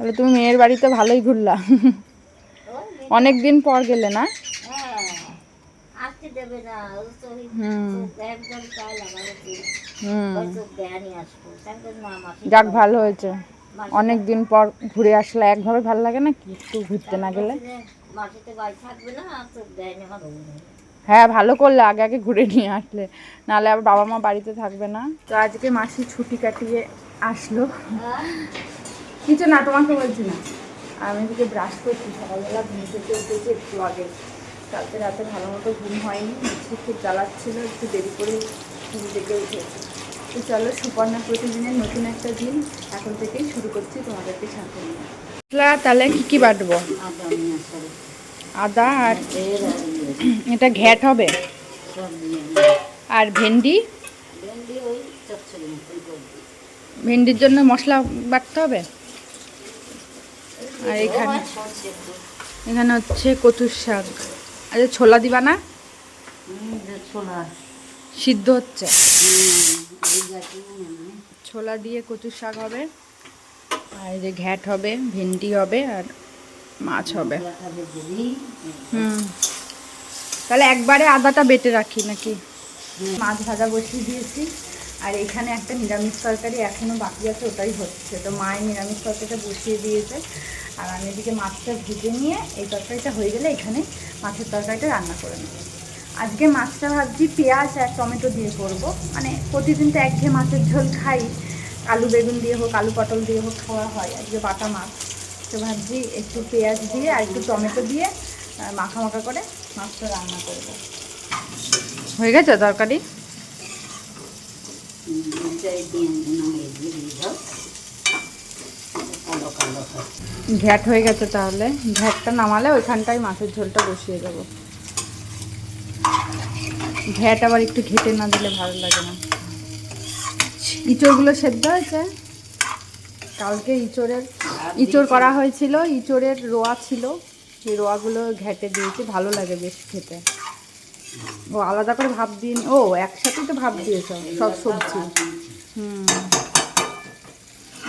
তাহলে তুমি মেয়ের বাড়িতে ভালোই ঘুরলা। অনেক দিন পর গেলে না? হ্যাঁ যাক ভালো হয়েছে। অনেক দিন পর ঘুরে আসলে একভাবে ভালো লাগে না কি? একটু ঘুরতে না গেলে। হ্যাঁ ভালো করলে আগে আগে ঘুরে নিয়ে আসলে। নাহলে আবার বাবা মা বাড়িতে থাকবে না। তো আজকে মাসি ছুটি কাটিয়ে আসলো। কিছু না তোমাকে বলছি না। আমি এদিকে ব্রাশ করছি সকালবেলা ঘুম থেকে উঠেছি একটু আগে। কালকে রাতে ভালো মতো ঘুম হয়নি মিষ্টি খুব জ্বালাচ্ছিল একটু দেরি করে ঘুম থেকে উঠেছি। তো চলো সুপর্ণা প্রতিদিনের নতুন একটা দিন এখন থেকেই শুরু করছি তোমাদেরকে সাথে নিয়ে। তাহলে কি কি বাটবো? আদা আর এর এটা ঘ্যাট হবে। আর ভেন্ডি? ভেন্ডির জন্য মশলা বাটতে হবে? আর এখানে এখানে হচ্ছে কচুর শাক। আচ্ছা ছোলা দিবা না? ছোলা। সিদ্ধ হচ্ছে। ছোলা দিয়ে কচুর শাক হবে। আর এই যে ঘ্যাট হবে ভেন্ডি হবে আর মাছ হবে। হুম। তাহলে একবারে আদাটা বেটে রাখি নাকি? মাছ ভাজা বসিয়ে দিয়েছি। আর এখানে একটা নিরামিষ তরকারি এখনও বাকি আছে, ওটাই হচ্ছে। তো মায়ের নিরামিষ তরকারিটা বসিয়ে দিয়েছে। আর আমি এদিকে মাছটা ভেজে নিয়ে এই তরকারিটা হয়ে গেলে এখানে মাছের তরকারিটা রান্না করে নেব। আজকে মাছটা ভাবছি পেঁয়াজ আর টমেটো দিয়ে করব। মানে প্রতিদিন তো একঘেয়ে মাছের ঝোল খাই। আলু বেগুন দিয়ে হোক, আলু পটল দিয়ে হোক, খাওয়া হয়। আজকে বাটা মাছ। তো ভাবছি একটু পেঁয়াজ দিয়ে আর একটু টমেটো দিয়ে মাখা মাখা করে মাছটা রান্না করব। হয়ে গেছে তরকারি হুম, এটাই দিয়ে নামিয়ে দিয়ে দিয়ে দাও। কালো কালো হয়। ঘ্যাট হয়ে গেছে তাহলে। ঘ্যাটটা নামালে ওইখানটায় মাছের ঝোলটা বসিয়ে দেব। ঘ্যাট আবার একটু ঘেটে না দিলে ভালো লাগে না। ইঁচড়গুলো সেদ্ধ হয়েছে? কালকে ইঁচড়ের ইঁচড় করা হয়েছিল, ইঁচড়ের রোয়া ছিল। সেই রোয়াগুলো ঘেটে দিয়েছি, ভালো লাগে বেশ খেতে। ও, আলাদা করে ভাব দিয়ে ও, একসাথেই তো ভাব দিয়েছ, সব সবজি। হুম।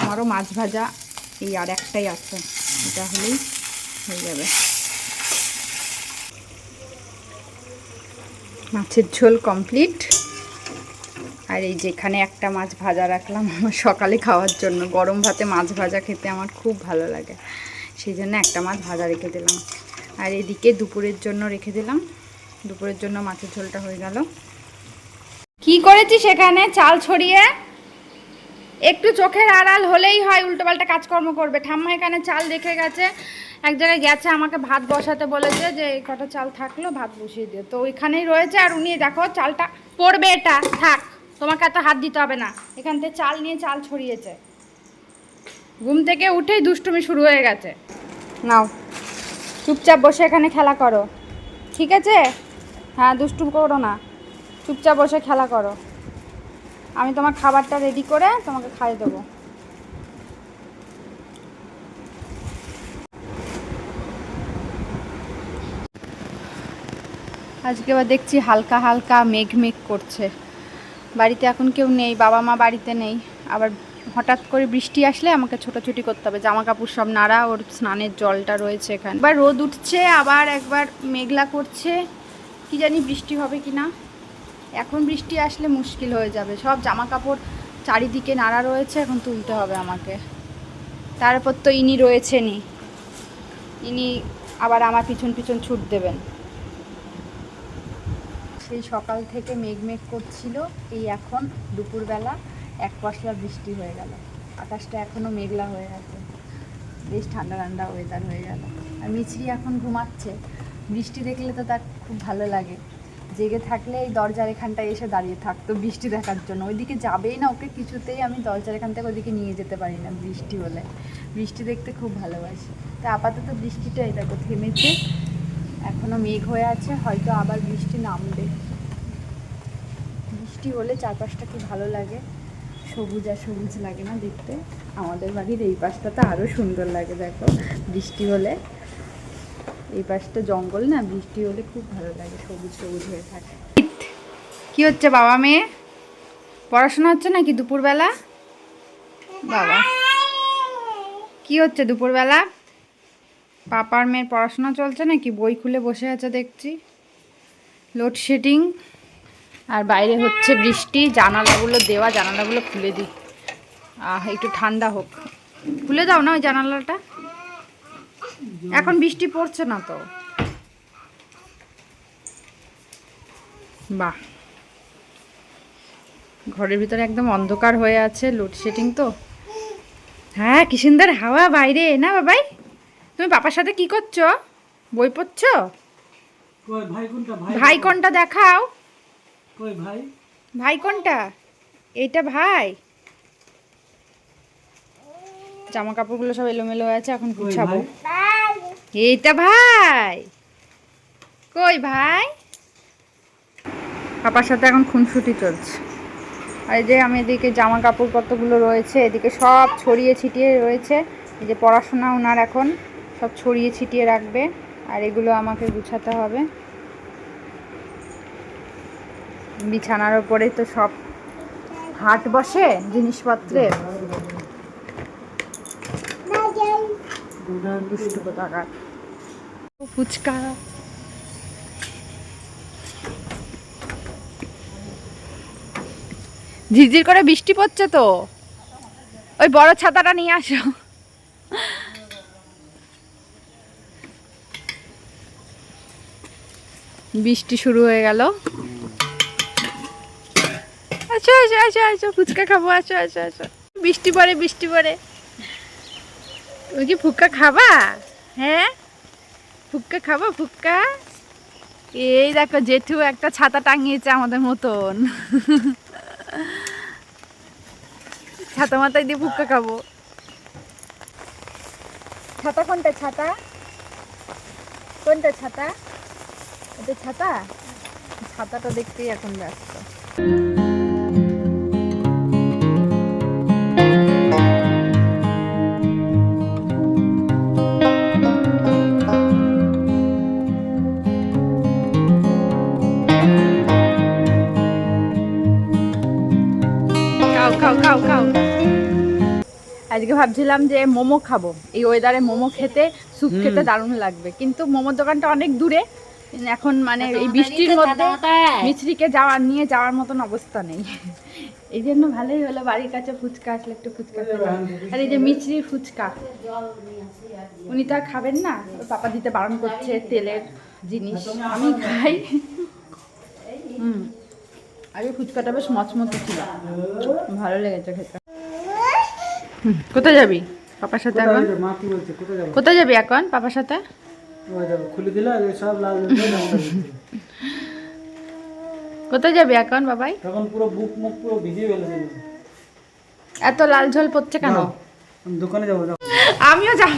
আমারও মাছ ভাজা, এই আর একটাই আছে, এটা হলেই হয়ে যাবে। মাছের ঝোল কমপ্লিট। আর এই যেখানে একটা মাছ ভাজা রাখলাম, আমার সকালে খাওয়ার জন্য, গরম ভাতে মাছ ভাজা খেতে আমার খুব ভালো লাগে। সেই জন্য একটা মাছ ভাজা রেখে দিলাম। আর এদিকে দুপুরের জন্য রেখে দিলাম। দুপুরের জন্য মাছের ঝোলটা হয়ে গেল। কি করেছি সেখানে? চাল ছড়িয়ে একটু চোখের আড়াল হলেই হয়, উল্টোপাল্টা কাজকর্ম করবে। ঠাম্মা এখানে চাল রেখে গেছে। এক জায়গায় গেছে, আমাকে ভাত বসাতে বলেছে যে, এই কটা চাল থাকল, ভাত বসিয়ে দিও। তো ওইখানেই রয়েছে, আর উনি, দেখো, চালটা পড়বে এটা। থাক, তোমাকে এত হাত দিতে হবে না। এখান থেকে চাল নিয়ে চাল ছড়িয়েছে। ঘুম থেকে উঠেই দুষ্টুমি শুরু হয়ে গেছে। নাও, চুপচাপ বসে এখানে খেলা করো। ঠিক আছে? হ্যাঁ দুষ্টুম করো না। চুপচাপ বসে খেলা করো। আমি তোমার খাবারটা রেডি করে তোমাকে খাইয়ে দেবো। আজকে আবার দেখছি হালকা হালকা মেঘ মেঘ করছে। বাড়িতে এখন কেউ নেই, বাবা মা বাড়িতে নেই। আবার হঠাৎ করে বৃষ্টি আসলে আমাকে ছোটাছুটি করতে হবে। জামা কাপড় সব নাড়া, ওর স্নানের জলটা রয়েছে এখানে। এবার রোদ উঠছে, আবার একবার মেঘলা করছে। কি জানি বৃষ্টি হবে কি না। এখন বৃষ্টি আসলে মুশকিল হয়ে যাবে। সব জামা কাপড় চারিদিকে নাড়া রয়েছে, এখন তুলতে হবে আমাকে। তারপর তো ইনি রয়েছেনই। ইনি আবার আমার পিছন পিছন ছুট দেবেন। সেই সকাল থেকে মেঘ মেঘ করছিল, এই এখন দুপুরবেলা এক পশলা বৃষ্টি হয়ে গেল। আকাশটা এখনও মেঘলা হয়ে আছে। বেশ ঠান্ডা ঠান্ডা ওয়েদার হয়ে গেল। আর মিছরি এখন ঘুমাচ্ছে। বৃষ্টি দেখলে তো তার খুব ভালো লাগে। জেগে থাকলে এই দরজার এখানটায় এসে দাঁড়িয়ে থাকতো বৃষ্টি দেখার জন্য। ওইদিকে যাবেই না ওকে কিছুতেই আমি দরজার এখান থেকে ওইদিকে নিয়ে যেতে পারি না বৃষ্টি হলে। বৃষ্টি দেখতে খুব ভালোবাসি। তা আপাতত বৃষ্টিটা এই দেখো থেমেছে। এখনও মেঘ হয়ে আছে, হয়তো আবার বৃষ্টি নামবে। বৃষ্টি হলে চারপাশটা কি ভালো লাগে? সবুজ আর সবুজ লাগে না দেখতে। আমাদের বাড়ির এই পাশটা তো আরও সুন্দর লাগে দেখো বৃষ্টি হলে। এই পাশটা জঙ্গল না, বৃষ্টি হলে খুব ভালো লাগে, সবুজ সবুজ হয়ে থাকে। কি হচ্ছে বাবা মেয়ে? পড়াশোনা হচ্ছে নাকি দুপুরবেলা? বাবা। কি হচ্ছে দুপুরবেলা? পাপার মেয়ের পড়াশোনা চলছে নাকি? বই খুলে বসে আছে দেখছি। লোডশেডিং আর বাইরে হচ্ছে বৃষ্টি, জানালাগুলো, দেওয়া জানালাগুলো খুলে দিই। আহ, একটু ঠান্ডা হোক। খুলে দাও না ওই জানালাটা? এখন বৃষ্টি পড়ছে না তো। বাহ। ঘরের ভিতরে একদম অন্ধকার হয়ে আছে লোডশেডিং তো। হ্যাঁ কি সুন্দর হাওয়া বাইরে। না বাবাই তুমি পাপার সাথে কি করছ? বই পড়ছ? ভাই কোনটা? দেখাও। ভাই? কোনটা? এইটা ভাই। জামা কাপড়গুলো সব এলোমেলো হয়ে আছে এখন গুছাবো। এইটা ভাই। কই ভাই? পাপার সাথে এখন খুনসুটি চলছে। আর এই যে আমি এদিকে জামা কাপড় কতগুলো রয়েছে এদিকে সব ছড়িয়ে ছিটিয়ে রয়েছে। এই যে পড়াশোনা ওনার এখন সব ছড়িয়ে ছিটিয়ে রাখবে আর এগুলো আমাকে গুছাতে হবে। বিছানার ওপরে তো সব হাট বসে জিনিসপত্রের। দুষ্টু কোথাকার ফুচকা। ঝিরঝির করে বৃষ্টি পড়ছে তো। ওই বড় ছাতাটা নিয়ে আসো। বৃষ্টি শুরু হয়ে গেল। আচ্ছা আচ্ছা আচ্ছা আচ্ছা ফুচকা খাব আচ্ছা আচ্ছা আচ্ছা বৃষ্টি পড়ে বৃষ্টি পড়ে। ওই কি ফুচকা খাবা? হ্যাঁ? ফুচকা খাব ফুচকা এই দেখো, জেঠু একটা ছাতা টাঙিয়েছে আমাদের মতন। ছাতা মাথায় দিয়ে ফুচকা খাব। ছাতা কোনটা ছাতা? কোনটা ছাতা? এটা ছাতা? ছাতাটা দেখতেই এখন ব্যস্ত। খাও খাও খাও খাও। আজকে ভাবছিলাম যে মোমো খাব। এই ওয়েদারে মোমো খেতে স্যুপ খেতে দারুণ লাগবে। কিন্তু মোমোর দোকানটা অনেক দূরে। এখন মানে এই বৃষ্টির মধ্যে মিছরিকে যাওয়া নিয়ে যাওয়ার মতন অবস্থা নেই। এই জন্য ভালোই হলো বাড়ির কাছে ফুচকা আসলে একটু ফুচকা আর এই যে মিছরির ফুচকা উনি তো আর খাবেন না। ওর পাপা দিতে বারণ করছে তেলের জিনিস। আমি খাই। হুম। আগে ফুচকাটা বেশ মচমচে ছিল। ভালো লেগেছে খেতে। কোথায় যাবি? পাপার সাথে এখন? কোথায় যাব? এখন পাপার সাথে। কোথায় যাবি? এখন বাবাই? তখন পুরো বুক মুখ পুরো ভিজিয়ে ফেলেছে এত লাল ঝোল পড়ছে কেন? দোকানে যাব আমিও যাব।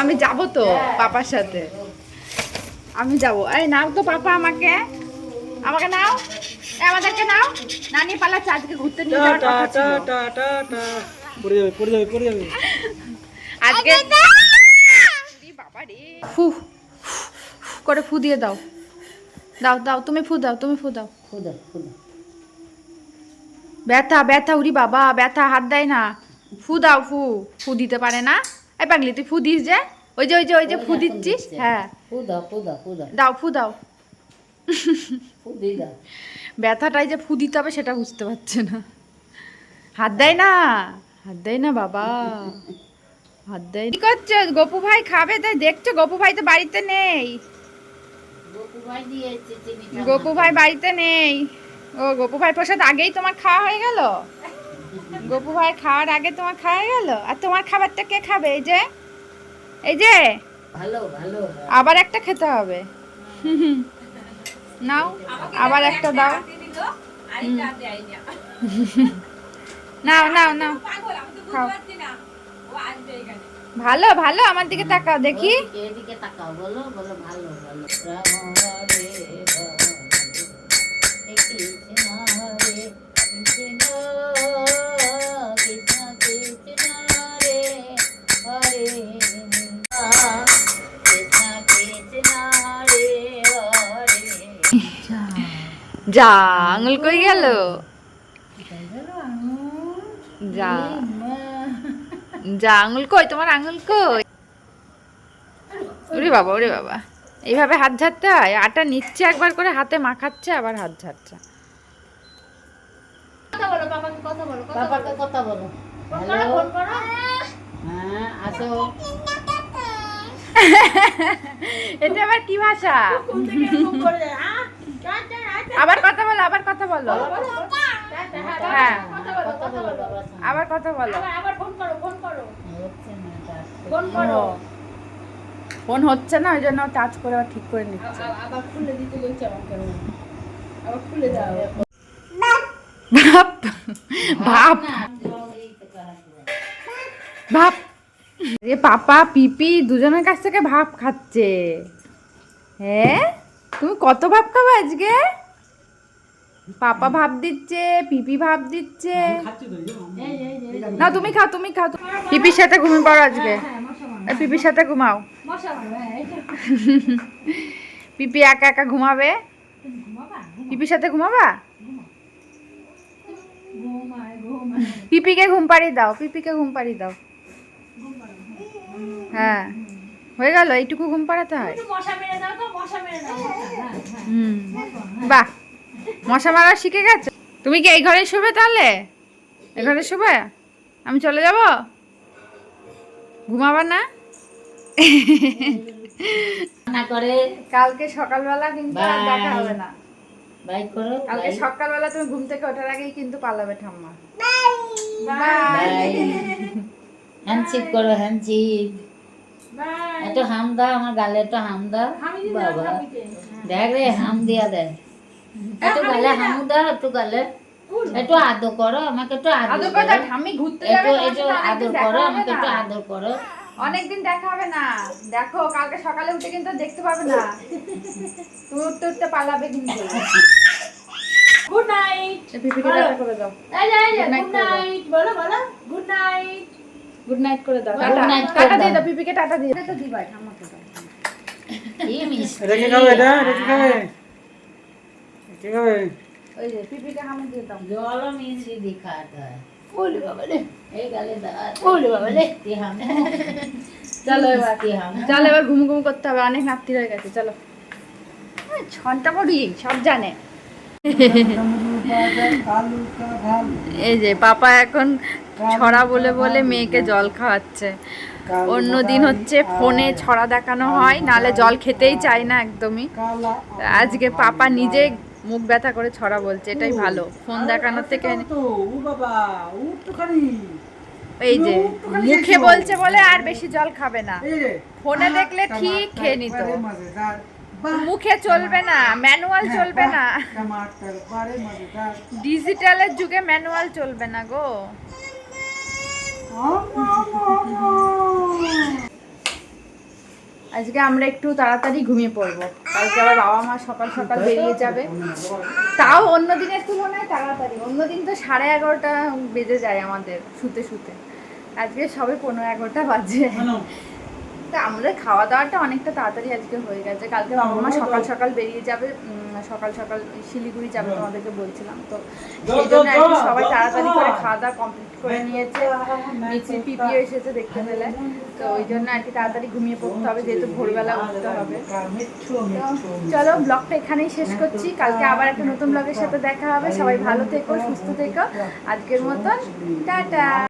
আমি যাব তো পাপার সাথে। আমি যাব। এই নাও তো পাপা আমাকে। আমাকে নাও। আমাদেরকে নাও। নানি পালাচ্ছে আজকে ঘুরতে নিয়ে যাওয়ার টা কথা টা ছিল। টা টা টা। পড়ে যাবে পড়ে যাবে পড়ে যাবে। আজকে বাবা রে। ফু ফু করে ফু দিয়ে দাও। দাও দাও তুমি ফু দাও তুমি ফু দাও। ফু দাও ফু দাও। ব্যথা ব্যথা উরি বাবা ব্যথা হাত দেয় না। ফু দাও ফু। ফু দিতে পারে না। এই পাগলি তুই ফু দিস যে। ওই যে ওই যে ওই যে ফু দিচ্ছিস? হ্যাঁ। খুদা খুদা খুদা দাও ফু দাও। খুদি দা ব্যথাটাই যে ফু দিতে হবে সেটা বুঝতে পারছে না। হাত দেয় না হাত দেয় না বাবা। হাত দেয় কি করছ? গপু ভাই খাবে তাই দেখছ? গপু ভাই তো বাড়িতে নেই। গপু ভাই বাড়িতে নেই। ও গপু ভাই প্রসাদ আগেই তোমার খাওয়া হয়ে গেল? গপু ভাই খাওয়ার আগে তোমার খাওয়া হয়ে গেল? আর তোমার খাবারটা কে খাবে? এই যে এই যে। ভালো ভালো আবার একটা খেতে হবে। হুম। নাও, আবার একটা দাও। নাও নাও নাও। খাও। ভালো ভালো, আমার দিকে তাকাও, দেখি। এদিকে তাকাও, বলো বলো, ভালো ভালো যা আঙুল কই গেল? যা যা আঙুল কই? তোমার আঙুল কই? ওরে বাবা ওরে বাবা। এইভাবে হাত ঝাড়তে হয়? আটা নিচ্ছে একবার করে হাতে মাখাচ্ছে আবার হাত ঝাড়ছে। কথা বলো বাবাকে কথা বলো বাবাকে কথা বলো। হ্যালো হ্যাঁ আসো। এটা আবার কি ভাষা? আবার কথা বলো আবার কথা বলো। হ্যাঁ। আবার কথা বলো। ফোন হচ্ছে না ওই জন্য টাচ করে আবার ঠিক করে নিচ্ছে। ভাপ এ পাপা পিপি দুজনের কাছ থেকে ভাপ খাচ্ছে। হ্যাঁ? তুমি কত ভাব খাবে আজকে? পাপা ভাব দিচ্ছে পিপি ভাব দিচ্ছে। না তুমি খাও তুমি খাও। পিপির সাথে ঘুমিয়ে পড়ো আজকে। পিপির সাথে ঘুমাও। পিপি একা একা ঘুমাবে? পিপির সাথে ঘুমাবা? পিপিকে ঘুম পাড়িয়ে দাও পিপিকে ঘুম পাড়িয়ে দাও। হ্যাঁ হয়ে গেল এইটুকু ঘুম পাড়াতে হয়। হুম বাহ। মশা মারা শিখে গেছে? তুমি কি এই ঘরে শোবে তাহলে? এই ঘরে শোবে? আমি চলে যাব? ঘুমাবা না? রান্না করে। কালকে সকালবেলা কিন্তু আর দেখা হবে না। বাই করো কালকে সকালবেলা তুমি ঘুম থেকে ওঠার আগেই কিন্তু পালাবে ঠাম্মা। বাই। হ্যান্ডশিপ করো হ্যান্ডশিপ একটু হাম দাও আমার গালে একটু হাম দাও। বাবা। দেখ রে হাম দিয়া দেয়। একটু গালে হাম দাও একটু গালে। একটু আদর করো আমাকে একটু আদর আদর করো ঠাম্মি ঘুরতে যাবে একটু আদর করো আমাকে একটু আদর করো। অনেকদিন দেখা হবে না। দেখো কালকে সকালে উঠে কিন্তু দেখতে পাবে না। তুমি উঠতে উঠতে পালাবে কিন্তু। গুড নাইট সে পিপিকে টাটা করে দাও। গুড নাইট বলো বলো। গুড নাইট গুড নাইট করে দাও। Good tata. টাটা দিয়ে দাও। দাও পিপিকে টাটা দিয়ে। দাও তো দিবাই ঠাম্মাকে দাও। কি মিষ্টি। এটা? কি খাবে? এটা এটা কি খাবে কি খাবে ওই যে পিপিকে হামে দিয়ে দাও। জলও মিষ্টি দিখাতে ওলে বাবা রে এই গালে দাও। ওলে বাবা রে মিষ্টি হাম। চলো এবার। মিষ্টি হাম। চলো এবার ঘুম ঘুম করতে হবে। অনেক রাত্রি হয়ে গেছে। চলো। ছনটা পড়ি সব জানে। এই যে পাপা এখন ছড়া বলে বলে মেয়েকে জল খাওয়াচ্ছে। অন্য দিন হচ্ছে ফোনে ছড়া দেখানো হয় নালে জল খেতেই চায় না একদমই। আজকে পাপা নিজে মুখ ব্যথা করে ছড়া বলছে এটাই ভালো। ফোন দেখানোর থেকে এই যে মুখে বলছে বলে আর বেশি জল খাবে না। ফোনে দেখলে ঠিক খেয়ে নিত। মুখে চলবে না ম্যানুয়াল চলবে না। ডিজিটালের যুগে ম্যানুয়াল চলবে না গো। আজকে আমরা একটু তাড়াতাড়ি ঘুমিয়ে পড়ব। কালকে আবার বাবা মা সকাল সকাল বেরিয়ে যাবে। তাও অন্য দিনের তুলনায় তাড়াতাড়ি। অন্যদিন তো সাড়ে এগারোটা বেজে যায় আমাদের, শুতে শুতে। আজকে সবে পনেরো এগারোটা বাজে। তা আমাদের খাওয়া দাওয়াটা অনেকটা তাড়াতাড়ি আজকে হয়ে গেছে। কালকে বাবা মা সকাল সকাল বেরিয়ে যাবে সকাল সকাল শিলিগুড়ি যাবে তোমাদেরকে বলছিলাম। তো সেই জন্য আর কি সবাই তাড়াতাড়ি করে খাওয়া দাওয়া কমপ্লিট করে নিয়েছে। মিছিল পিপিও এসেছে দেখতে পেলে। তো ওই জন্য আর কি তাড়াতাড়ি ঘুমিয়ে পড়তে হবে যেহেতু ভোরবেলা উঠতে হবে। চলো ব্লগটা এখানেই শেষ করছি। কালকে আবার একটা নতুন ব্লগের সাথে দেখা হবে। সবাই ভালো থেকো সুস্থ থেকো। আজকের মতন টাটা।